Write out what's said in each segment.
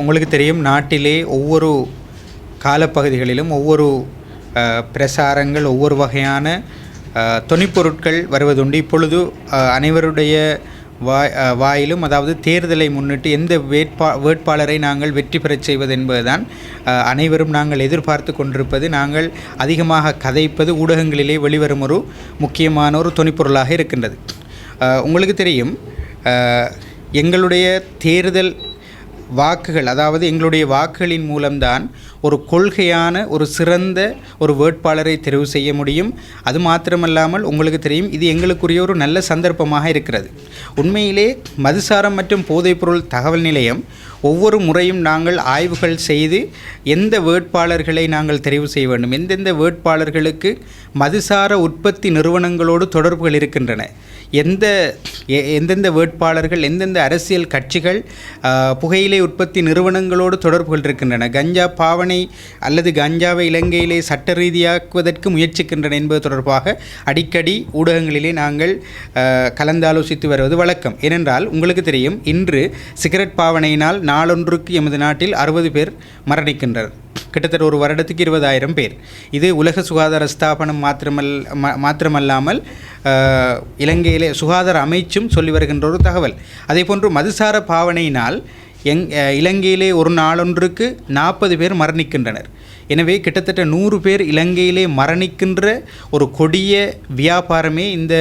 உங்களுக்கு தெரியும் நாட்டிலே ஒவ்வொரு காலப்பகுதிகளிலும் ஒவ்வொரு பிரசாரங்கள் ஒவ்வொரு வகையான தொனிப்பொருட்கள் வருவதுண்டு. இப்பொழுது அனைவருடைய வாய் வாயிலும் அதாவது தேர்தலை முன்னிட்டு எந்த வேட்பா வேட்பாளரை நாங்கள் வெற்றி பெறச் செய்வது என்பதுதான் அனைவரும் நாங்கள் எதிர்பார்த்து கொண்டிருப்பது. நாங்கள் அதிகமாக கதைப்பது ஊடகங்களிலே வெளிவரும் ஒரு முக்கியமான ஒரு தொனிப்பொருளாக இருக்கின்றது. உங்களுக்கு தெரியும் எங்களுடைய தேர்தல் வாக்குகள் அதாவது எங்களுடைய வாக்குகளின் மூலம்தான் ஒரு கொள்கையான ஒரு சிறந்த ஒரு வேட்பாளரை தெரிவு செய்ய முடியும். அது மாத்திரமல்லாமல் உங்களுக்கு தெரியும் இது எங்களுக்குரிய ஒரு நல்ல சந்தர்ப்பமாக இருக்கிறது. உண்மையிலே மதுசாரம் மற்றும் போதைப்பொருள் தகவல் நிலையம் ஒவ்வொரு முறையும் நாங்கள் ஆய்வுகள் செய்து எந்த வேட்பாளர்களை நாங்கள் தெரிவு செய்ய வேண்டும். எந்தெந்த வேட்பாளர்களுக்கு மதுசார உற்பத்தி நிறுவனங்களோடு தொடர்புகள் இருக்கின்றன. எந்த எ- எந்தெந்த வேட்பாளர்கள் எந்தெந்த அரசியல் கட்சிகள் புகையிலை உற்பத்தி நிறுவனங்களோடு தொடர்புகள் இருக்கின்றன கஞ்சா பாவனை அல்லது கஞ்சாவை இலங்கையிலே சட்ட ரீதியாக்குவதற்கு முயற்சிக்கின்றன என்பது தொடர்பாக அடிக்கடி ஊடகங்களிலே நாங்கள் கலந்தாலோசித்து வருவது வழக்கம். ஏனென்றால் உங்களுக்கு தெரியும் இன்று சிகரெட் பாவனையினால் நாளொன்றுக்கு எமது நாட்டில் அறுபது பேர் மரணிக்கின்றனர். கிட்டத்தட்ட ஒரு வருடத்துக்கு இருபதாயிரம் பேர். இது உலக சுகாதார ஸ்தாபனம் மாத்திரமல் மாத்திரமல்லாமல் இலங்கையிலே சுகாதார அமைச்சும் சொல்லி வருகின்ற ஒரு தகவல். அதே போன்று மதுசார பாவனையினால் எங் இலங்கையிலே ஒரு நாளொன்றுக்கு நாற்பது பேர் மரணிக்கின்றனர். எனவே கிட்டத்தட்ட நூறு பேர் இலங்கையிலே மரணிக்கின்ற ஒரு கொடிய வியாபாரமே இந்த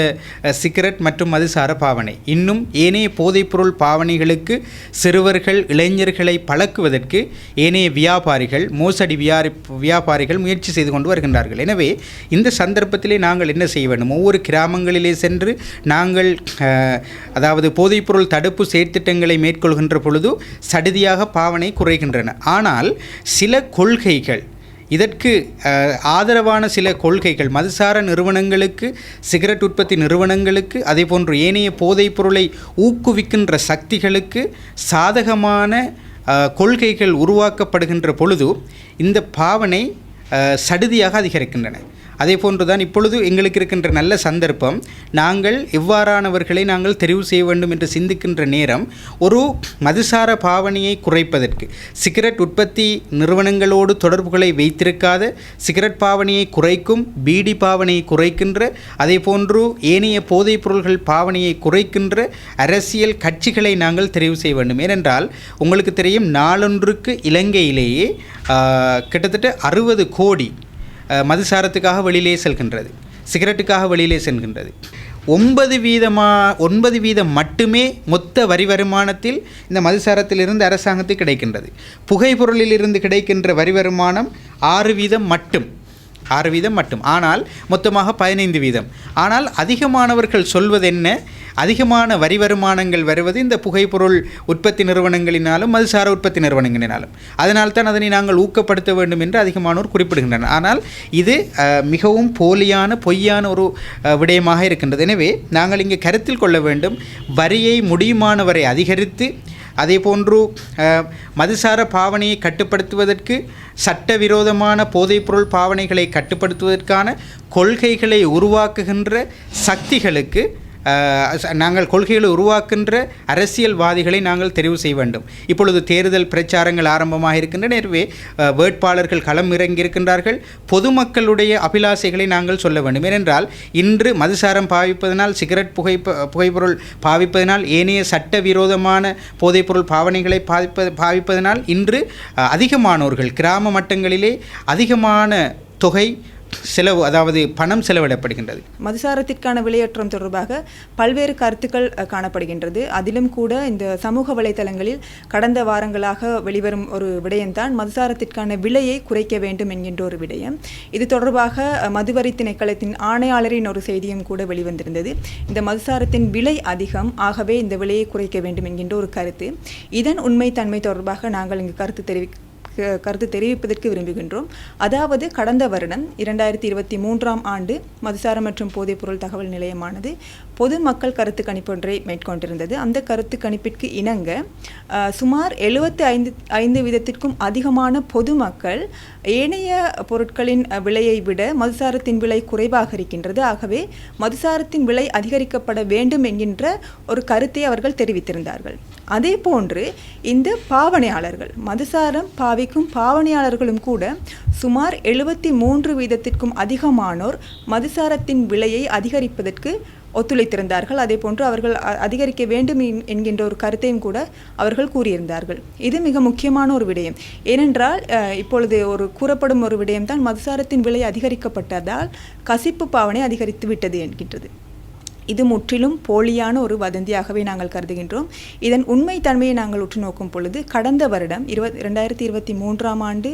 சிகரெட் மற்றும் மதுசார பாவனை. இன்னும் ஏனைய போதைப்பொருள் பாவனைகளுக்கு சிறுவர்கள் இளைஞர்களை பழக்குவதற்கு ஏனைய வியாபாரிகள் மோசடி வியாரி வியாபாரிகள் முயற்சி செய்து கொண்டு வருகின்றார்கள். எனவே இந்த சந்தர்ப்பத்திலே நாங்கள் என்ன செய்ய வேண்டும்? ஒவ்வொரு கிராமங்களிலே சென்று நாங்கள் அதாவது போதைப்பொருள் தடுப்பு செயற்திட்டங்களை மேற்கொள்கின்ற பொழுது சடுதியாக பாவனை குறைகின்றன. ஆனால் சில கொள்கைகள் இதற்கு ஆதரவான சில கொள்கைகள் மதுசார நிறுவனங்களுக்கு சிகரெட் உற்பத்தி நிறுவனங்களுக்கு அதே போன்று ஏனைய போதைப் பொருளை ஊக்குவிக்கின்ற சக்திகளுக்கு சாதகமான கொள்கைகள் உருவாக்கப்படுகின்ற பொழுது இந்த பாவனை சடுதியாக அதிகரிக்கின்றன. அதே போன்று தான் இப்பொழுது எங்களுக்கு இருக்கின்ற நல்ல சந்தர்ப்பம். நாங்கள் எவ்வாறானவர்களை நாங்கள் தெரிவு செய்ய வேண்டும் என்று சிந்திக்கின்ற நேரம் ஒரு மதுசார பாவனையை குறைப்பதற்கு சிகரெட் உற்பத்தி நிறுவனங்களோடு தொடர்புகளை வைத்திருக்காத சிகரெட் பாவனையை குறைக்கும் பீடி பாவனையை குறைக்கின்ற அதே போன்று ஏனைய போதைப் பொருள்கள் பாவனையை குறைக்கின்ற அரசியல் கட்சிகளை நாங்கள் தெரிவு செய்ய வேண்டும். ஏனென்றால் உங்களுக்கு தெரியும் நாளொன்றுக்கு இலங்கையிலேயே கிட்டத்தட்ட அறுபது கோடி மதுசாரத்துக்காக வெளியிலே செல்கின்றது சிகரெட்டுக்காக வெளியிலே செல்கின்றது. ஒன்பது வீதமா ஒன்பது வீதம் மட்டுமே மொத்த வரி வருமானத்தில் இந்த மதுசாரத்திலிருந்து அரசாங்கத்துக்கு கிடைக்கின்றது. புகைப்பொருளிலிருந்து கிடைக்கின்ற வரி வருமானம் ஆறு வீதம் மட்டும். ஆறு வீதம் மட்டும். ஆனால் மொத்தமாக பதினைந்து வீதம். ஆனால் அதிகமானவர்கள் சொல்வது என்ன அதிகமான வரி வருமானங்கள் வருவது இந்த புகைப்பொருள் உற்பத்தி நிறுவனங்களினாலும் மதுசார உற்பத்தி நிறுவனங்களினாலும். அதனால்தான் அதனை நாங்கள் ஊக்கப்படுத்த வேண்டும் என்று அதிகமானோர் குறிப்பிடுகின்றனர். ஆனால் இது மிகவும் போலியான பொய்யான ஒரு விடயமாக இருக்கின்றது. எனவே நாங்கள் இங்கே கருத்தில் கொள்ள வேண்டும் வரியை முடியுமானவரை அதிகரித்து அதே போன்று மதுசார பாவனையை கட்டுப்படுத்துவதற்கு சட்டவிரோதமான போதைப்பொருள் பாவனைகளை கட்டுப்படுத்துவதற்கான கொள்கைகளை உருவாக்குகின்ற சக்திகளுக்கு நாங்கள் கொள்கைகளை உருவாக்கின்ற அரசியல்வாதிகளை நாங்கள் தெரிவு செய்ய வேண்டும். இப்பொழுது தேர்தல் பிரச்சாரங்கள் ஆரம்பமாக இருக்கின்றன. எனவே வேட்பாளர்கள் களம் இறங்கியிருக்கின்றார்கள் பொதுமக்களுடைய அபிலாசைகளை நாங்கள் சொல்ல வேண்டும். ஏனென்றால் இன்று மதுசாரம் பாவிப்பதனால் சிகரெட் புகை புகைப்பொருள் பாவிப்பதனால் ஏனைய சட்டவிரோதமான போதைப்பொருள் பாவனைகளை பாவிப்ப பாவிப்பதனால் இன்று அதிகமானோர்கள் கிராம மட்டங்களிலே அதிகமான தொகை செலவு அதாவது பணம் செலவிடப்படுகின்றது. மதுசாரத்திற்கான விலையேற்றம் தொடர்பாக பல்வேறு கருத்துக்கள் காணப்படுகின்றது. அதிலும் கூட இந்த சமூக வலைதளங்களில் கடந்த வாரங்களாக வெளிவரும் ஒரு விடயம்தான் மதுசாரத்திற்கான விலையை குறைக்க வேண்டும் என்கின்ற ஒரு விடயம். இது தொடர்பாக மதுவரி திணைக்களத்தின் ஆணையாளரின் ஒரு செய்தியும் கூட வெளிவந்திருந்தது. இந்த மதுசாரத்தின் விலை அதிகம் ஆகவே இந்த விலையை குறைக்க வேண்டும் என்கின்ற ஒரு கருத்து. இதன் உண்மைத்தன்மை தொடர்பாக நாங்கள் இங்கு கருத்து தெரிவி கருத்து தெரிவிப்பதற்கு விரும்புகின்றோம். அதாவது கடந்த வருடம் இரண்டாயிரத்தி இருபத்தி மூன்றாம் ஆண்டு மதுசாரம் மற்றும் போதைப்பொருள் தகவல் நிலையமானது பொதுமக்கள் கருத்து கணிப்பொன்றை மேற்கொண்டிருந்தது. அந்த கருத்து கணிப்பிற்கு இணங்க சுமார் எழுபத்தி ஐந்து ஐந்து வீதத்திற்கும் அதிகமான பொதுமக்கள் ஏனைய பொருட்களின் விலையை விட மதுசாரத்தின் விலை குறைவாக இருக்கின்றது. ஆகவே மதுசாரத்தின் விலை அதிகரிக்கப்பட வேண்டும் என்கின்ற ஒரு கருத்தை அவர்கள் தெரிவித்திருந்தார்கள். அதே போன்று இந்த பாவனையாளர்கள் மதுசாரம் பாவிக்கும் பாவனையாளர்களும் கூட சுமார் எழுபத்தி மூன்று வீதத்திற்கும் அதிகமானோர் மதுசாரத்தின் விலையை அதிகரிப்பதற்கு ஒத்துழைத்திருந்தார்கள். அதே போன்று அவர்கள் அதிகரிக்க வேண்டும் என்கின்ற ஒரு கருத்தையும் கூட அவர்கள் கூறியிருந்தார்கள். இது மிக முக்கியமான ஒரு விடயம். ஏனென்றால் இப்பொழுது ஒரு கூறப்படும் ஒரு விடயம்தான் மதுசாரத்தின் விலை அதிகரிக்கப்பட்டதால் கசிப்பு பாவனை அதிகரித்து விட்டது என்கின்றது. இது முற்றிலும் போலியான ஒரு வதந்தியாகவே நாங்கள் கருதுகின்றோம். இதன் உண்மை தன்மையை நாங்கள் உற்று நோக்கும் பொழுது கடந்த வருடம் இருபத் ரெண்டாயிரத்தி இருபத்தி மூன்றாம் ஆண்டு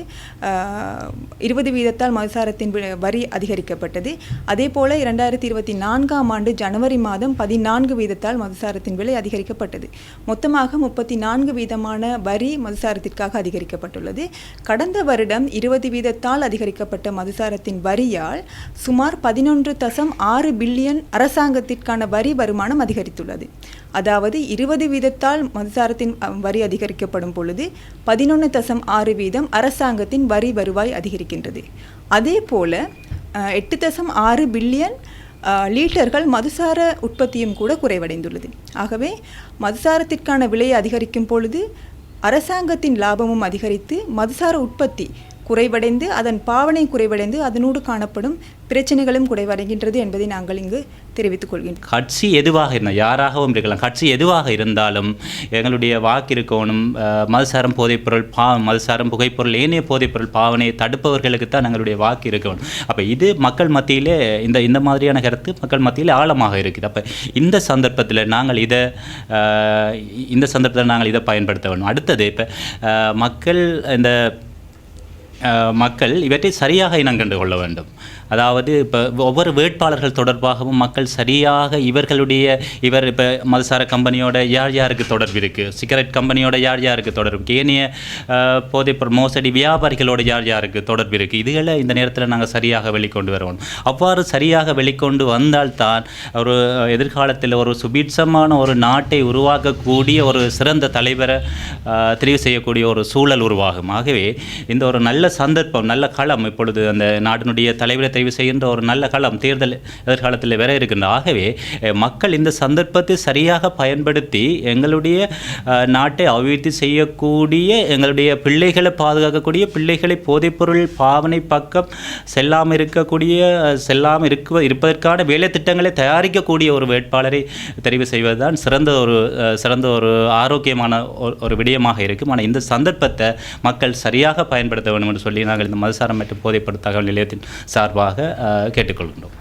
இருபது வீதத்தால் மதுசாரத்தின் வரி அதிகரிக்கப்பட்டது. அதே போல இரண்டாயிரத்தி இருபத்தி நான்காம் ஆண்டு ஜனவரி மாதம் பதினான்கு வீதத்தால் மதுசாரத்தின் விலை அதிகரிக்கப்பட்டது. மொத்தமாக முப்பத்தி நான்கு வீதமான வரி மதுசாரத்திற்காக அதிகரிக்கப்பட்டுள்ளது. கடந்த வருடம் இருபது வீதத்தால் அதிகரிக்கப்பட்ட மதுசாரத்தின் வரியால் சுமார் பதினொன்று தசம் ஆறு பில்லியன் அரசாங்கத்திற்கு அரசாங்கத்திற்கான வரி வருமானம் அதிகரித்துள்ளது. அதாவது இருபது வீதத்தால் மதுசாரத்தின் வரி அதிகரிக்கப்படும் பொழுது பதினொன்று தசம் ஆறு வீதம் அரசாங்கத்தின் வரி வருவாய் அதிகரிக்கின்றது. அதே போல எட்டு தசம் ஆறு பில்லியன் லீட்டர்கள் மதுசார உற்பத்தியும் கூட குறைவடைந்துள்ளது. ஆகவே மதுசாரத்திற்கான விலையை அதிகரிக்கும் பொழுது அரசாங்கத்தின் லாபமும் அதிகரித்து மதுசார உற்பத்தி குறைவடைந்து அதன் பாவனை குறைவடைந்து அதனோடு காணப்படும் பிரச்சனைகளும் குறைவடைகின்றது என்பதை நாங்கள் இங்கு தெரிவித்துக் கொள்கிறோம் கட்சி எதுவாக இருந்தால் யாராகவும் இருக்கலாம். கட்சி எதுவாக இருந்தாலும் எங்களுடைய வாக்கு இருக்கணும் மதுசாரம் போதைப்பொருள் பா மதுசாரம் புகைப்பொருள் ஏனைய போதைப்பொருள் பாவனையை தடுப்பவர்களுக்கு தான் எங்களுடைய வாக்கு இருக்கணும். அப்போ இது மக்கள் மத்தியிலே இந்த இந்த மாதிரியான கருத்து மக்கள் மத்தியில் ஆழமாக இருக்குது. அப்போ இந்த சந்தர்ப்பத்தில் நாங்கள் இதை இந்த சந்தர்ப்பத்தில் நாங்கள் இதை பயன்படுத்த வேணும் அடுத்தது இப்போ மக்கள் இந்த மக்கள் இவற்றை சரியாக இனம் கண்டு கொள்ள வேண்டும். அதாவது இப்போ ஒவ்வொரு வேட்பாளர்கள் தொடர்பாகவும் மக்கள் சரியாக இவர்களுடைய இவர் இப்போ மதுசார கம்பெனியோட யார் யாருக்கு தொடர்பு இருக்குது சிகரெட் கம்பெனியோட யார் யாருக்கு தொடர்பு இருக்கு? ஏனைய போதை மோசடி வியாபாரிகளோட யார் யாருக்கு தொடர்பு இருக்குது இதுகளை இந்த நேரத்தில் நாங்கள் சரியாக வெளிக்கொண்டு வருவோம். அவ்வாறு சரியாக வெளிக்கொண்டு வந்தால்தான் ஒரு எதிர்காலத்தில் ஒரு சுபீட்சமான ஒரு நாட்டை உருவாக்கக்கூடிய ஒரு சிறந்த தலைவரை தெரிவு செய்யக்கூடிய ஒரு சூழல் உருவாகும். ஆகவே இந்த ஒரு நல்ல சந்தர்ப்பம் நல்ல களம் இப்பொழுது அந்த நாட்டினுடைய தலைவரை தெரிவு செய்கின்ற ஒரு நல்ல காலம் தேர்தல் எதிர்காலத்தில் வேற இருக்கின்ற. ஆகவே மக்கள் இந்த சந்தர்ப்பத்தை சரியாக பயன்படுத்தி எங்களுடைய நாட்டை அபிவிருத்தி செய்யக்கூடிய எங்களுடைய பிள்ளைகளை பாதுகாக்கக்கூடிய பிள்ளைகளை போதைப்பொருள் பாவனை பக்கம் செல்லாமல் இருக்கக்கூடிய செல்லாமல் இருக்க இருப்பதற்கான வேலை திட்டங்களை தயாரிக்கக்கூடிய ஒரு வேட்பாளரை தெரிவு செய்வதுதான் சிறந்த ஒரு சிறந்த ஒரு ஆரோக்கியமான ஒரு- ஒரு விடயமாக இருக்கும். ஆனால் இந்த சந்தர்ப்பத்தை மக்கள் சரியாக பயன்படுத்த வேண்டும் என்று சொல்லி நாங்கள் இந்த மதுசாரம் மற்றும் போதைப்பொருள் தகவல் நிலையத்தின் சார்பாக அஹ், கேட்டுக்கொள்கின்றோம்.